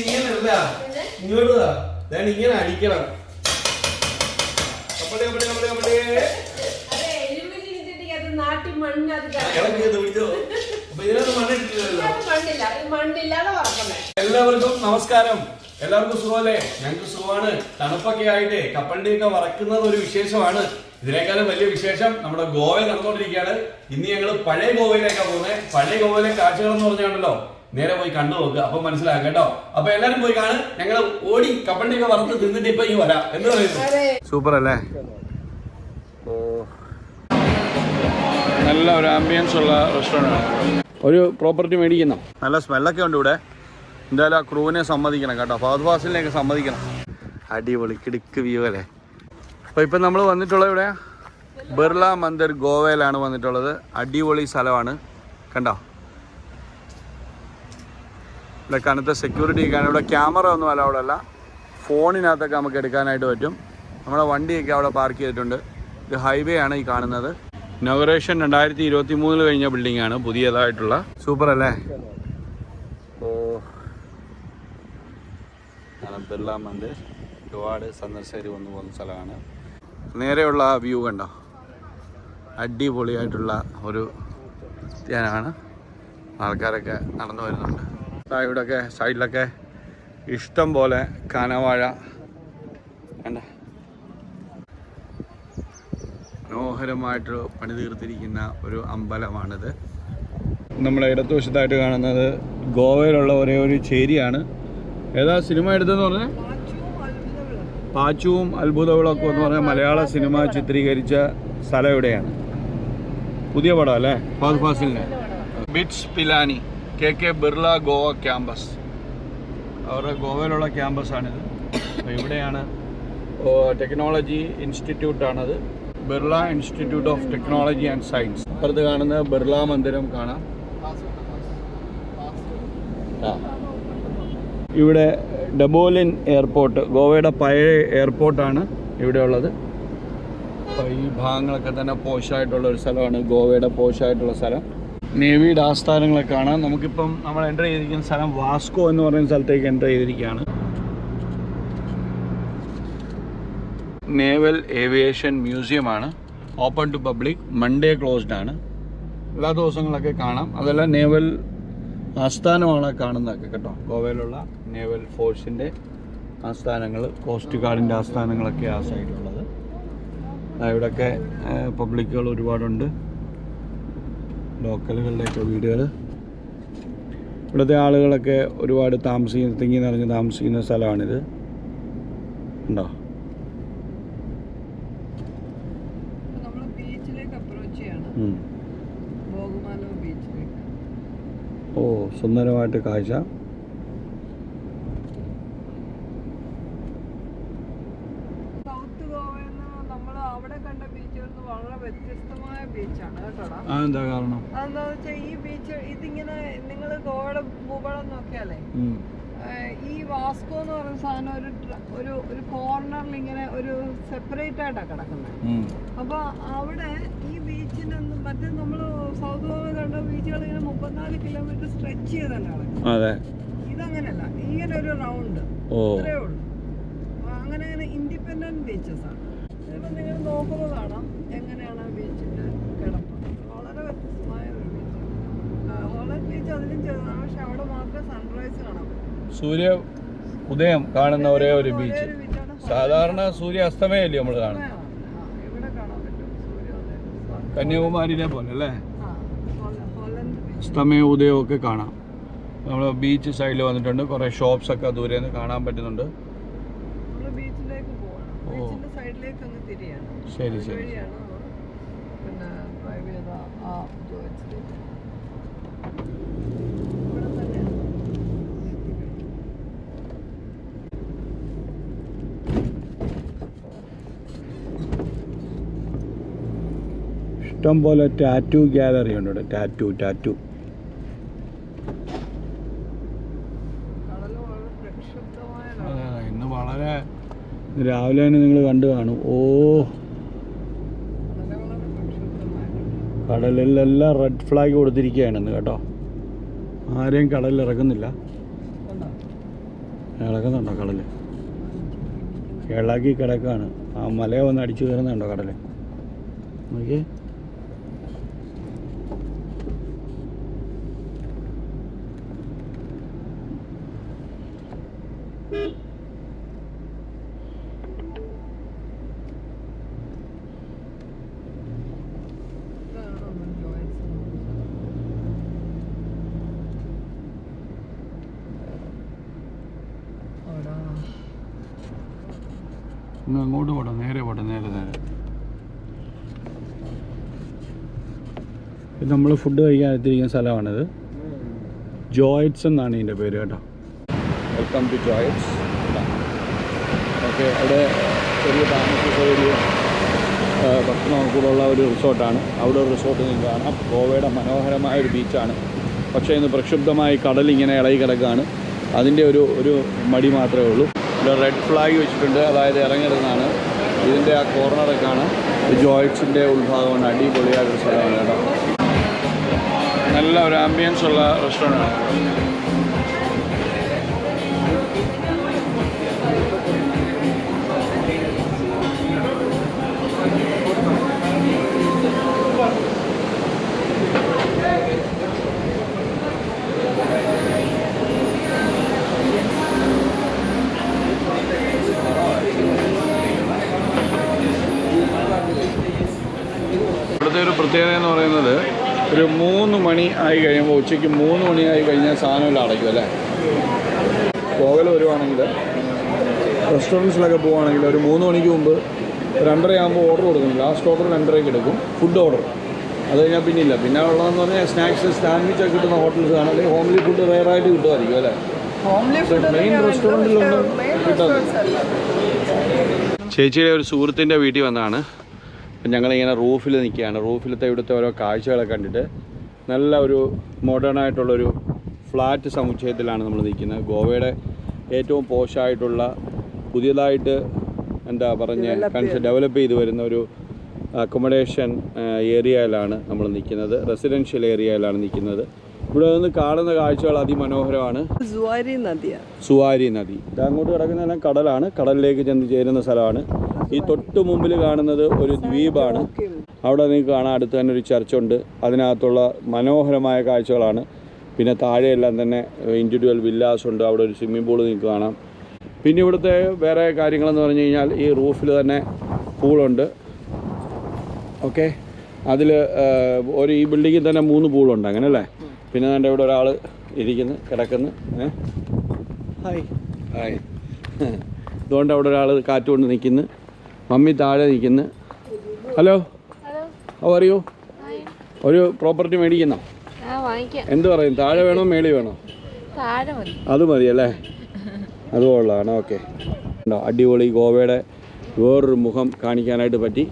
ഇങ്ങനെ അല്ല ഇങ്ങോട്ട്. ഞാൻ ഇങ്ങനെ അടിക്കണം. കപ്പടേ കപ്പടേ കപ്പടേ കപ്പടേ അതെ എരുമേലി അത് നാട്ടിൽ മണ്ണ് അത് ഇളക്കി ഇത് പിടിച്ചോ. അപ്പൊ ഇതിനകത്ത് മണ്ണിട്ടില്ലല്ലോ മണ്ണില്ല. ഇത് മണ്ണില്ലാതെ വറക്കണേ എല്ലാവർക്കും നമസ്കാരം. എല്ലാവർക്കും സുഖമല്ലേ? ഞങ്ങൾക്ക് സുഖമാണ്. തണുപ്പൊക്കെ ആയിട്ട് കപ്പണ്ടിയൊക്കെ വറക്കുന്നത് ഒരു വിശേഷമാണ്. ഇതിനേക്കാളും വലിയ വിശേഷം നമ്മുടെ ഗോവയിൽ നടന്നുകൊണ്ടിരിക്കുകയാണ്. ഇന്ന് ഞങ്ങൾ പഴയ ഗോവയിലേക്കാണ് പോകുന്നത്. പഴയ ഗോവയിലെ കാഴ്ചകൾ എന്ന് പറഞ്ഞാണല്ലോ നേരെ പോയി കണ്ടു നോക്ക്. അപ്പൊ മനസ്സിലാക്കാം കേട്ടോ. അപ്പൊ എല്ലാരും പോയി കാണും. ഞങ്ങൾ ഓടി കപ്പലിന്റെയൊക്കെ വറുത്ത് തിന്നിട്ട് ഇപ്പൊ ഈ വരാം. എന്ന് പറയുന്നു. സൂപ്പർ അല്ലേ? നല്ല ഒരു ആംബിയൻസ് ഉള്ള റെസ്റ്റോറന്റ് ഒരു പ്രോപ്പർട്ടി മേടിക്കണം നല്ല സ്മെല്ലൊക്കെ ഉണ്ട് ഇവിടെ. എന്തായാലും ആ ക്രൂവിനെ സമ്മതിക്കണം കേട്ടോ. ഫാദ് ഫാസിലിനെയൊക്കെ സമ്മതിക്കണം. അടിപൊളി കിടുക്ക് വ്യൂ അല്ലേ? അപ്പോൾ ഇപ്പം നമ്മൾ വന്നിട്ടുള്ളത് ഇവിടെ ബിർള മന്ദിർ ഗോവയിലാണ് വന്നിട്ടുള്ളത്. അടിപൊളി സ്ഥലമാണ്. കണ്ടോ? ഇവിടെ കനത്ത സെക്യൂരിറ്റി കാണും ഇവിടെ ക്യാമറ ഒന്നും അവിടെ അല്ല ഫോണിനകത്തൊക്കെ നമുക്ക് എടുക്കാനായിട്ട് പറ്റും. നമ്മുടെ വണ്ടിയൊക്കെ അവിടെ പാർക്ക് ചെയ്തിട്ടുണ്ട്. ഇത് ഹൈവേ ആണ് ഈ കാണുന്നത്. ഇനോഗ്രേഷൻ രണ്ടായിരത്തി ഇരുപത്തി മൂന്നിൽ കഴിഞ്ഞ ബിൽഡിംഗ് ആണ്. പുതിയതായിട്ടുള്ള. സൂപ്പർ അല്ലേ? ഓ. ബിർള മന്ദിർ. ഒരുപാട് സന്ദർശകർ വന്നു പോകുന്ന സ്ഥലമാണ്. നേരെയുള്ള വ്യൂ കണ്ടോ? അടിപൊളിയായിട്ടുള്ള ഒരു ധ്യാനമാണ് ആൾക്കാരൊക്കെ നടന്നു വരുന്നുണ്ട്. ഇവിടെയൊക്കെ സൈഡിലൊക്കെ ഇഷ്ടം പോലെ കനവാഴ. വേണ്ട മനോഹരമായിട്ട് പണി തീർത്തിരിക്കുന്ന ഒരു അമ്പലമാണിത്. നമ്മുടെ ഇടതുവശത്തായിട്ട് കാണുന്നത് ഗോവയിലുള്ള ഒരേ ഒരു ചേരിയാണ്. ഏതാ സിനിമ എടുത്തെന്ന് പറഞ്ഞാൽ പാച്ചുവും അത്ഭുതവിളക്കും എന്ന് പറഞ്ഞ മലയാള സിനിമ ചിത്രീകരിച്ച സ്ഥലം ഇവിടെയാണ്. പുതിയ പടം അല്ലേ? ഫാദ് ഫാസിലിന് BITS Pilani. K K Birla Goa campus. അവരുടെ ഗോവയിലുള്ള ക്യാമ്പസാണിത്. അപ്പോൾ ഇവിടെയാണ് technology ഇൻസ്റ്റിറ്റ്യൂട്ടാണത്. Birla institute of technology and science. അപ്പുറത്ത് കാണുന്ന ബിർള മന്ദിരം കാണാം. ഇവിടെ ഡബോലിൻ എയർപോർട്ട് ഗോവയുടെ പഴയ എയർപോർട്ടാണ് ഇവിടെ ഉള്ളത് അപ്പോൾ ഈ ഭാഗങ്ങളൊക്കെ തന്നെ പോഷായിട്ടുള്ള ഒരു സ്ഥലമാണ് ഗോവയുടെ പോഷായിട്ടുള്ള സ്ഥലം. നേവിയുടെ ആസ്ഥാനങ്ങളൊക്കെ കാണാം. നമുക്കിപ്പം നമ്മൾ എന്റർ ചെയ്തിരിക്കുന്ന സ്ഥലം വാസ്കോ എന്ന് പറയുന്ന സ്ഥലത്തേക്ക് എന്റർ ചെയ്തിരിക്കുകയാണ്. Naval aviation മ്യൂസിയമാണ് open to public Monday closed ആണ്. എല്ലാ ദിവസങ്ങളൊക്കെ കാണാം. അതെല്ലാം നേവൽ ആസ്ഥാനമാണ് കാണുന്നതൊക്കെ കേട്ടോ. ഗോവയിലുള്ള നേവൽ ഫോഴ്സിന്റെ ആസ്ഥാനങ്ങൾ കോസ്റ്റ് ഗാർഡിന്റെ ആസ്ഥാനങ്ങളൊക്കെ ആ സൈഡിലുള്ളത് ഇവിടെയൊക്കെ പബ്ലിക്കുകൾ ഒരുപാടുണ്ട്. ലോക്കലുകളുടെയൊക്കെ വീടുകൾ ഇവിടുത്തെ ആളുകളൊക്കെ ഒരുപാട് താമസിക്കുന്ന തിങ്ങി നിറഞ്ഞ് താമസിക്കുന്ന സ്ഥലമാണിത്. ഉണ്ടോ? ഓ സുന്ദരമായിട്ട് കാഴ്ച സൗത്ത് ഗോവയിൽ നിന്ന് നമ്മൾ അവിടെ കണ്ട ബീച്ചുകളിൽ നിന്ന് വളരെ വ്യത്യസ്തമായ ബീച്ചാണ് കേട്ടോടാ. ആ എന്താ കാരണം വെച്ചാൽ ഈ ബീച്ച് ഇതിങ്ങനെ നിങ്ങൾ ഗോവയുടെ ഭൂപടം നോക്കിയാലേ ഈ വാസ്കോ എന്ന് പറയുന്ന സാധനം ഒരു ഒരു ഒരു കോർണറിൽ ഇങ്ങനെ ഒരു സെപ്പറേറ്റ് ആയിട്ടാണ് കിടക്കുന്നത് അപ്പൊ അവിടെ ഈ ബീച്ചിനൊന്നും മറ്റേ നമ്മൾ സൗത്ത് ഗോവ കണ്ട ബീച്ചുകൾ ഇങ്ങനെ മുപ്പത്തിനാല് കിലോമീറ്റർ സ്ട്രെച്ച് ചെയ്തല്ലാണ് ഇതങ്ങനല്ല ഇങ്ങനെ ഒരു റൗണ്ട് ഇത്രേ ഉള്ളൂ. അങ്ങനെ അങ്ങനെ ഇൻഡിപെൻഡന്റ് ബീച്ചസ് ആണ് ഇപ്പൊ നിങ്ങൾ നോക്കുന്നതാണോ? കാണാം എങ്ങനെയാണ് ബീച്ചിന്റെ കിടപ്പ് വളരെ വ്യത്യസ്തമായ ഒരു ബീച്ച് ഹോളൻഡ് ബീച്ച് അതിലും ചെറുതാണ് പക്ഷെ അവിടെ മാത്രമേ സൺറൈസ് കാണാൻ പറ്റൂ സൂര്യ ഉദയം കാണുന്ന ഒരേ ഒരു ബീച്ച് സാധാരണ സൂര്യ അസ്തമയല്ലേ നമ്മൾ കാണുന്നത്? കന്യാകുമാരിയിലെ പോലെ അല്ലേ? അസ്തമയ ഉദയം ഒക്കെ കാണാം. നമ്മൾ ബീച്ച് സൈഡിൽ വന്നിട്ടുണ്ട്. കുറേ ഷോപ്സ് ഒക്കെ ദൂരെ നിന്ന് കാണാൻ പറ്റുന്നുണ്ട്. ഓ. ശരി ശരി പിന്നെ ഡ്രൈവ് ചെയ്ത ആ ജോയിച്ചിലേക്ക് ഇവിടെ തന്നെയാണ് ഇഷ്ടം പോലെ ടാറ്റു ഗ്യാലറി ഉണ്ട് ഇവിടെ ടാറ്റു ടാറ്റു ഇന്ന് വളരെ രാവിലെ തന്നെ നിങ്ങൾ കണ്ടു കാണും. ഓ വളരെ വളരെ പ്രക്ഷുബ്ധമായ കടലിലെല്ലാം റെഡ് ഫ്ലാഗ് കൊടുത്തിരിക്കുകയാണ് ഇന്ന് കേട്ടോ. ആരെയും കടലിൽ ഇറക്കുന്നില്ല. ഇളകുന്നുണ്ടോ കടൽ? ഇളകി കിടക്കാണ്. ആ മലയെ വന്ന് അടിച്ചു കയറുന്നുണ്ടോ കടൽ? നോക്കിയേ ഇതാണ് നമ്മൾ ജോയിൻസ് ഓടാ ഇന്ന് അങ്ങോട്ട് പോട്ടെ നേരെ പോട്ടെ നേരെ നേരെ. ഇത് നമ്മൾ ഫുഡ് കഴിക്കാൻ എത്തിയിരിക്കുന്ന സ്ഥലമാണിത്. ജോയിറ്റ്സ് എന്നാണ് ഇതിന്റെ പേര് കേട്ടോ. വെൽക്കം ടു ജോയിറ്റ്സ് ഓക്കെ അവിടെ ചെറിയ താമസ സൗകര്യം ഭക്ഷണം കൂടെയുള്ള ഒരു റിസോർട്ടാണ്. അവിടെ ഒരു റിസോർട്ട് നിങ്ങൾക്ക് കാണാം. ഗോവയുടെ മനോഹരമായ ഒരു ബീച്ചാണ്. പക്ഷേ ഇന്ന് പ്രക്ഷുബ്ധമായി കടൽ ഇങ്ങനെ ഇളകി കിടക്കുകയാണ്. അതിന്റെ ഒരു ഒരു മടി മാത്രമേ ഉള്ളൂ. ഇവിടെ റെഡ് ഫ്ലാഗ് വെച്ചിട്ടുണ്ട്. അതായത് ഇറങ്ങരുതെന്നാണ്. ഇതിന്റെ ആ കോർണറൊക്കെയാണ് ജോയിൻസിന്റെ ഉത്ഭാഗമാണ്. അടിപൊളിയായിട്ടൊരു സ്ഥലമാണ് കേട്ടോ. നല്ല ഒരു ആംബിയൻസ് ഉള്ള റെസ്റ്റോറന്റാണ് പ്രത്യേകത എന്ന് പറയുന്നത് ഒരു മൂന്ന് മണി ആയി കഴിയുമ്പോൾ ഉച്ചയ്ക്ക് മൂന്ന് മണി ആയി കഴിഞ്ഞാൽ സാധനമെല്ലാം അടയ്ക്കും അല്ലേ? പോകൽ വരുവാണെങ്കിൽ റെസ്റ്റോറന്റ്സിലൊക്കെ പോവുകയാണെങ്കിൽ ഒരു മൂന്ന് മണിക്ക് മുമ്പ് രണ്ടരയാകുമ്പോൾ ഓർഡർ കൊടുക്കും ലാസ്റ്റ് ഓർഡർ രണ്ടരയ്ക്ക് എടുക്കും. ഫുഡ് ഓർഡർ അത് കഴിഞ്ഞാൽ പിന്നെ ഇല്ല പിന്നെ ഉള്ളതെന്ന് പറഞ്ഞാൽ സ്നാക്സ് സാൻഡ്വിച്ച് ഒക്കെ കിട്ടുന്ന ഹോട്ടൽസ് ആണ്. അല്ലെങ്കിൽ ഹോംലി ഫുഡ് റയറായിട്ട് കിട്ടുമായിരിക്കും അല്ലേ? മെയിൻ റെസ്റ്റോറന്റിലൊന്നും കിട്ടാതെ ചേച്ചിയുടെ ഒരു സുഹൃത്തിന്റെ വീട്ടിൽ വന്നതാണ് അപ്പം ഞങ്ങളിങ്ങനെ റൂഫിൽ നിൽക്കുകയാണ്. റൂഫിലത്തെ ഇവിടുത്തെ ഓരോ കാഴ്ചകളെ കണ്ടിട്ട് നല്ല ഒരു മോഡേൺ ആയിട്ടുള്ളൊരു ഫ്ലാറ്റ് സമുച്ചയത്തിലാണ് നമ്മൾ നിൽക്കുന്നത്. ഗോവയുടെ ഏറ്റവും പോഷായിട്ടുള്ള പുതിയതായിട്ട് എന്താ പറഞ്ഞ കൺസ് ഡെവലപ്പ് ചെയ്ത് വരുന്ന ഒരു അക്കോമഡേഷൻ ഏരിയയിലാണ് നമ്മൾ നിൽക്കുന്നത്. റെസിഡൻഷ്യൽ ഏരിയയിലാണ് നിൽക്കുന്നത്. ഇവിടെ നിന്ന് കാണുന്ന കാഴ്ചകൾ അതിമനോഹരമാണ്. സുവാരി നദിയാണ് സുവാരി നദി. അങ്ങോട്ട് കിടക്കുന്നതെല്ലാം കടലാണ്. കടലിലേക്ക് ചെന്ന് ചേരുന്ന സ്ഥലമാണ്. ഈ തൊട്ട് മുമ്പിൽ കാണുന്നത് ഒരു ദ്വീപാണ്. അവിടെ നിങ്ങൾക്ക് കാണാൻ അടുത്ത് തന്നെ ഒരു ചർച്ചുണ്ട്. അതിനകത്തുള്ള മനോഹരമായ കാഴ്ചകളാണ്. പിന്നെ താഴെയെല്ലാം തന്നെ ഇൻഡിവിജ്വൽ വില്ലാസ് ഉണ്ട്. അവിടെ ഒരു സ്വിമ്മിംഗ് പൂൾ നിങ്ങൾക്ക് കാണാം. പിന്നെ ഇവിടുത്തെ വേറെ കാര്യങ്ങളെന്ന് പറഞ്ഞു കഴിഞ്ഞാൽ ഈ റൂഫിൽ തന്നെ പൂളുണ്ട്. ഓക്കെ അതിൽ ഒരു ഈ ബിൽഡിങ്ങിൽ തന്നെ മൂന്ന് പൂളുണ്ട്. അങ്ങനെ അല്ലേ പിന്നെ എന്റെ ഇവിടെ ഒരാൾ ഇരിക്കുന്നു കിടക്കുന്നു. ഹായ്. ഹായ്. അതുകൊണ്ട് അവിടെ ഒരാൾ കാറ്റുകൊണ്ട് നിൽക്കുന്നു. മമ്മി താഴെ നിൽക്കുന്നു. ഹലോ. ഓ അറിയോ ഒരു പ്രോപ്പർട്ടി മേടിക്കുന്നോ? ആ വാങ്ങിക്കാം. എന്ത് പറയും? താഴെ വേണോ മേളി വേണോ? താഴെ മതി. അത് മതി അല്ലേ? അത് കൊള്ളാണ് ഓക്കെ. ഉണ്ടോ അടിപൊളി ഗോവയുടെ വേറൊരു മുഖം കാണിക്കാനായിട്ട് പറ്റി.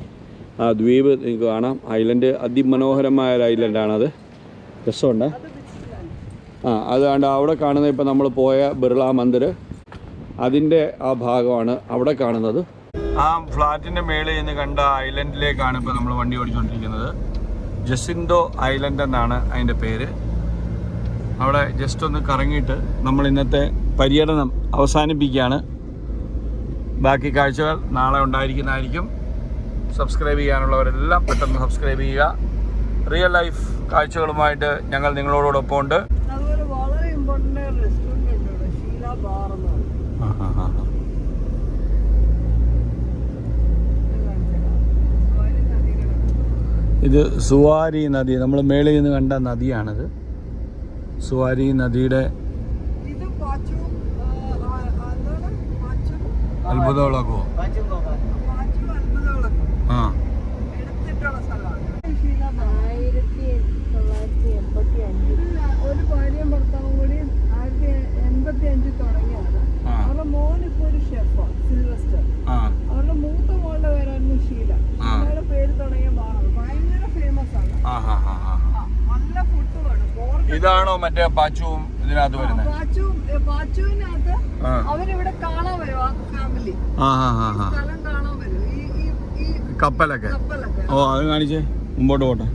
ആ ദ്വീപ് നിങ്ങൾക്ക് കാണാം. ഐലൻഡ് അതിമനോഹരമായ ഒരു ഐലൻഡാണത്. രസമുണ്ട്? ആ അതുകൊണ്ട് അവിടെ കാണുന്ന ഇപ്പം നമ്മൾ പോയ ബിർള മന്ദിർ അതിന്റെ ആ ഭാഗമാണ് അവിടെ കാണുന്നത്. ആ ഫ്ലാറ്റിന്റെ മേളിൽ നിന്ന് കണ്ട ഐലൻഡിലേക്കാണ് ഇപ്പോൾ നമ്മൾ വണ്ടി ഓടിച്ചുകൊണ്ടിരിക്കുന്നത്. ജസിൻഡോ ഐലൻഡ് എന്നാണ് അതിന്റെ പേര്. അവിടെ ജസ്റ്റ് ഒന്ന് കറങ്ങിയിട്ട് നമ്മൾ ഇന്നത്തെ പര്യടനം അവസാനിപ്പിക്കുകയാണ്. ബാക്കി കാഴ്ചകൾ നാളെ ഉണ്ടായിരിക്കുന്നതായിരിക്കും. സബ്സ്ക്രൈബ് ചെയ്യാനുള്ളവരെല്ലാം പെട്ടെന്ന് സബ്സ്ക്രൈബ് ചെയ്യുക. റിയൽ ലൈഫ് കാഴ്ചകളുമായിട്ട് ഞങ്ങൾ നിങ്ങളോടൊപ്പം ഉണ്ട്. ഇത് സുവാരി നദി. നമ്മൾ മേളിൽ നിന്ന് കണ്ട നദിയാണിത്. സുവാരി നദിയുടെ അത്ഭുതവിളക്കോ. ആ. എടുത്തിട്ടുള്ള സ്ഥലമാണ്. ആയിരത്തി തൊള്ളായിരത്തി എൺപത്തി അഞ്ചിൽ ഇതിൽ ഒരു ഭാര്യയും ഭർത്താവും കൂടി ആയിരത്തി എൺപത്തി അഞ്ചിൽ തുടങ്ങിയാണ് അവരുടെ മോൻ ഇപ്പോൾ ഒരു ഷെഫാണ് സിൽവസ്റ്റർ. ആ. അവരുടെ മൂത്ത മോളുടെ പേരായിരുന്നു ഷീല. ആ. ഷീലയുടെ പേര് തുടങ്ങിയ ബാറാണ് ഭയങ്കര ഫേമസ് ആണ്. നല്ല ഇതാണോ മറ്റേ പാച്ചുവും ഇതിനകത്ത് വരുന്നത്? പാച്ചുവിനകത്ത് അവരിവിടെ കാണാൻ വരും ആ ഫാമിലി സ്ഥലം കാണാൻ വരും. ഈ കപ്പലൊക്കെ. ഓ അത് കാണിച്ചേ. മുമ്പോട്ട് പോട്ടെ.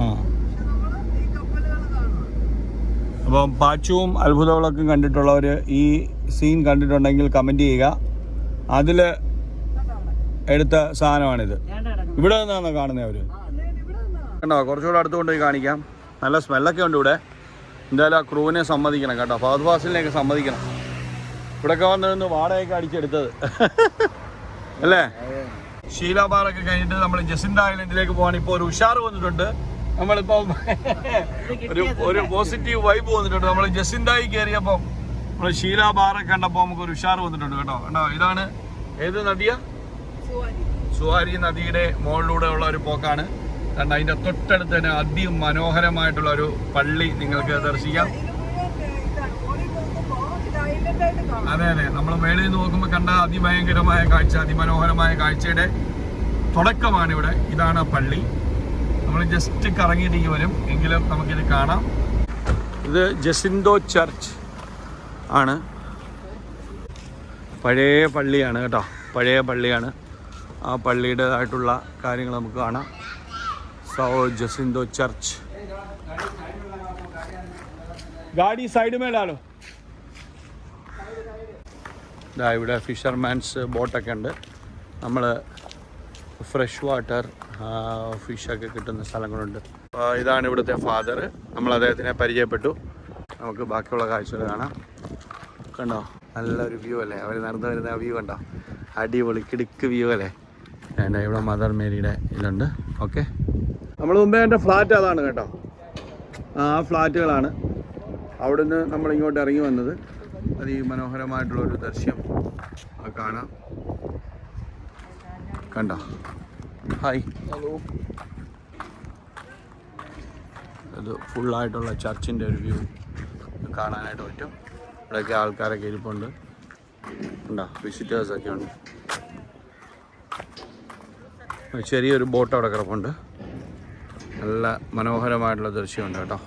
ആ. അപ്പം പാച്ചുവും അത്ഭുതവിളക്കും കണ്ടിട്ടുള്ളവർ ഈ സീൻ കണ്ടിട്ടുണ്ടെങ്കിൽ കമന്റ് ചെയ്യുക. അതിൽ എടുത്ത സാധനമാണിത്. ഇവിടെ നിന്നാണ് കാണുന്നത് അവർ കണ്ടോ കുറച്ചുകൂടെ അടുത്തുകൊണ്ട് പോയി കാണിക്കാം. നല്ല സ്മെല്ലൊക്കെ ഉണ്ട് ഇവിടെ. എന്തായാലും ആ ക്രൂവിനെ സമ്മതിക്കണം കേട്ടോ. ഫാദ് ഫാസിലിനെയൊക്കെ സമ്മതിക്കണം. ഇവിടെയൊക്കെ വന്നിരുന്ന് വാടകയൊക്കെ അടിച്ചെടുത്തത്. അല്ലേ? ഷീലാബാറൊക്കെ കഴിഞ്ഞിട്ട് നമ്മൾ ജസിൻഡ ഐലൻഡിലേക്ക് പോകാൻ ഇപ്പോൾ ഒരു ഉഷാർ വന്നിട്ടുണ്ട്. നമ്മളിപ്പോൾ ഒരു ഒരു പോസിറ്റീവ് വൈബ് വന്നിട്ടുണ്ട്. നമ്മൾ ജസിൻഡായി കയറിയപ്പോൾ നമ്മൾ ഷീലാബാറൊക്കെ കണ്ടപ്പോൾ നമുക്ക് ഒരു ഉഷാർ വന്നിട്ടുണ്ട് കേട്ടോ. കേട്ടോ ഇതാണ് ഏത് നദിയാ? സുവാരി. സുവാരി നദിയുടെ മുകളിലൂടെ ഉള്ള ഒരു പോക്കാണ്. കണ്ട? അതിന്റെ തൊട്ടടുത്ത് തന്നെ അതിമനോഹരമായിട്ടുള്ള ഒരു പള്ളി നിങ്ങൾക്ക് ദർശിക്കാം ഇത് മുഴുവൻ ഇതാണ് ഓടി നോക്കുമ്പോ ഇത് ഐലൻഡായിട്ട് കാണാം അതെ അതെ. നമ്മൾ മേളിൽ നിന്ന് നോക്കുമ്പോൾ കണ്ട അതിഭയങ്കരമായ കാഴ്ച അതിമനോഹരമായ കാഴ്ചയുടെ തുടക്കമാണ് ഇവിടെ. ഇതാണ് പള്ളി. നമ്മൾ ജസ്റ്റ് കറങ്ങിയിട്ടേക്ക് വരും എങ്കിലും നമുക്കിത് കാണാം. ഇത് ജസിൻഡോ ചർച്ച് ആണ്. പഴയ പള്ളിയാണ് കേട്ടോ. പഴയ പള്ളിയാണ്. ആ പള്ളിയുടേതായിട്ടുള്ള കാര്യങ്ങൾ നമുക്ക് കാണാം. So Jacinto church. ഗാഡി സൈഡ് മേലാലോ ഇതാ ഇവിടെ ഫിഷർമാൻസ് ബോട്ടൊക്കെ ഉണ്ട്. നമ്മൾ ഫ്രഷ് വാട്ടർ ഫിഷൊക്കെ കിട്ടുന്ന സ്ഥലങ്ങളുണ്ട്. ഇതാണ് ഇവിടുത്തെ ഫാദർ നമ്മൾ അദ്ദേഹത്തിനെ പരിചയപ്പെട്ടു. നമുക്ക് ബാക്കിയുള്ള കാഴ്ചകൾ കാണാം. കണ്ടോ? നല്ലൊരു വ്യൂ അല്ലേ? അവർ നടന്നു വരുന്ന വ്യൂ കണ്ടോ? അടിപൊളി കിടുക്ക് വ്യൂ അല്ലേ? എന്റെ ഇവിടെ മദർ മേരിയുടെ ഇതുണ്ട്. ഓക്കെ നമ്മൾ മുമ്പേ എന്റെ ഫ്ലാറ്റ് അതാണ് കേട്ടോ. ആ ഫ്ലാറ്റുകളാണ് അവിടുന്ന് നമ്മൾ ഇങ്ങോട്ട് ഇറങ്ങി വന്നത്. അതി ഈ മനോഹരമായിട്ടുള്ള ഒരു ദൃശ്യം. കാണാം. കണ്ടോ? ഹായ്. ഹലോ അത് ഫുള്ളായിട്ടുള്ള ചർച്ചിന്റെ ഒരു വ്യൂ. കാണാനായിട്ട് പറ്റും. ഇവിടെയൊക്കെ ആൾക്കാരൊക്കെ ഇരിപ്പുണ്ട്. ഉണ്ടോ വിസിറ്റേഴ്സൊക്കെ ഉണ്ട്. ചെറിയൊരു ബോട്ട് അവിടെ കിടപ്പുണ്ട്. നല്ല മനോഹരമായിട്ടുള്ള ദൃശ്യമുണ്ട് കേട്ടോ.